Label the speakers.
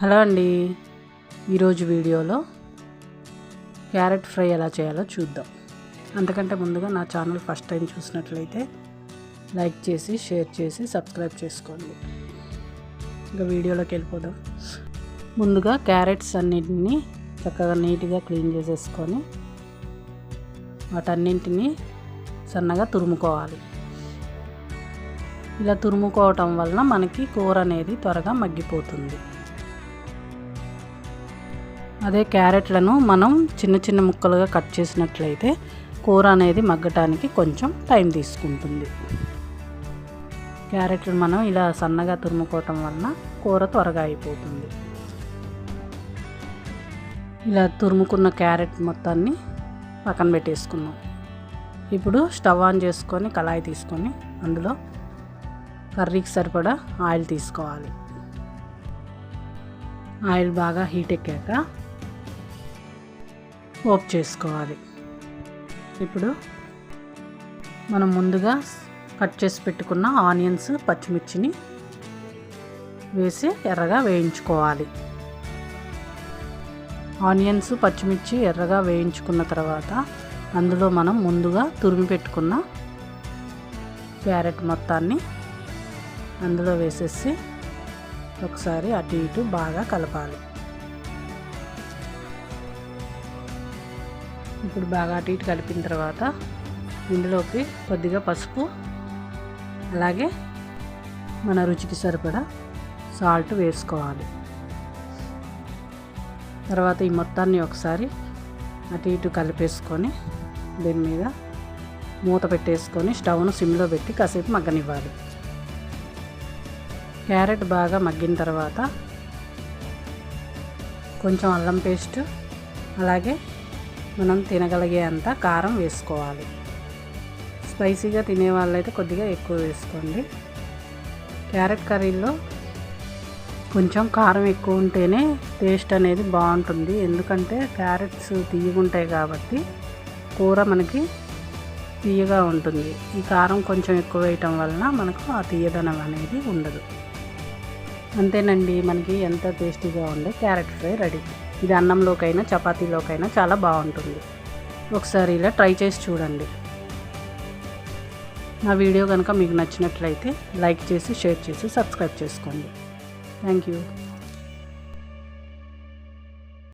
Speaker 1: Hello అండి. ఈరోజు వీడియోలో క్యారెట్ ఫ్రై ఎలా చేయాలో చూద్దాం. అంతకంటే ముందుగా నా ఛానల్ ఫస్ట్ టైం చూసినట్లయితే లైక్ చేసి షేర్ చేసి సబ్స్క్రైబ్ చేసుకోండి. ఇంకా వీడియోలోకి వెళ్ళిపోదాం. ముందుగా క్యారెట్స్ అన్నిటిని చక్కగా నీట్గా క్లీన్ చేసేసుకొని వాటన్నింటినీ సన్నగా తురుముకోవాలి. ఇలా తురుముకోవటం వలన మనకి కూర అనేది త్వరగా మగ్గిపోతుంది. అదే క్యారెట్లను మనం చిన్న చిన్న ముక్కలుగా కట్ చేసినట్లయితే కూర అనేది మగ్గటానికి కొంచెం టైం తీసుకుంటుంది. క్యారెట్లు మనం ఇలా సన్నగా తురుముకోవటం వలన కూర త్వరగా అయిపోతుంది. ఇలా తురుముకున్న క్యారెట్ మొత్తాన్ని పక్కన పెట్టేసుకున్నాం ఇప్పుడు స్టవ్ ఆన్ చేసుకొని కళాయి తీసుకొని అందులో కర్రీకి సరిపడా ఆయిల్ తీసుకోవాలి. ఆయిల్ బాగా హీట్ ఎక్కాక పోప్ చేసుకోవాలి. ఇప్పుడు మనం ముందుగా కట్ చేసి పెట్టుకున్న ఆనియన్స్ పచ్చిమిర్చిని వేసి ఎర్రగా వేయించుకోవాలి. ఆనియన్స్ పచ్చిమిర్చి ఎర్రగా వేయించుకున్న తర్వాత అందులో మనం ముందుగా తురిమి పెట్టుకున్న క్యారెట్ మొత్తాన్ని అందులో వేసేసి ఒకసారి అటు ఇటు బాగా కలపాలి. ఇప్పుడు బాగా అటు ఇటు కలిపిన తర్వాత ఇందులోకి కొద్దిగా పసుపు అలాగే మన రుచికి సరిపడా సాల్ట్ వేసుకోవాలి. తర్వాత ఈ మొత్తాన్ని ఒకసారి అటు ఇటు కలిపేసుకొని దీని మీద మూత పెట్టేసుకొని స్టవ్ను సిమ్లో పెట్టి కాసేపు మగ్గనివ్వాలి. క్యారెట్ బాగా మగ్గిన తర్వాత కొంచెం అల్లం పేస్ట్ అలాగే మనం తినగలిగే అంత కారం వేసుకోవాలి. స్పైసీగా తినే వాళ్ళైతే కొద్దిగా ఎక్కువ వేసుకోండి. క్యారెట్ కర్రీలో కొంచెం కారం ఎక్కువ ఉంటేనే టేస్ట్ అనేది బాగుంటుంది. ఎందుకంటే క్యారెట్స్ తీయగుంటాయి కాబట్టి కూర మనకి తీయగా ఉంటుంది. ఈ కారం కొంచెం ఎక్కువ వేయటం వలన మనకు ఆ తీయదనం అనేది ఉండదు. అంతేనండి. మనకి ఎంత టేస్టీగా ఉండే క్యారెట్ ఫ్రై రెడీ. ఇది అన్నంలోకైనా చపాతీలోకైనా చాలా బాగుంటుంది. ఒకసారి ఇలా ట్రై చేసి చూడండి. నా వీడియో కనుక మీకు నచ్చినట్లయితే లైక్ చేసి షేర్ చేసి సబ్స్క్రైబ్ చేసుకోండి. Thank you.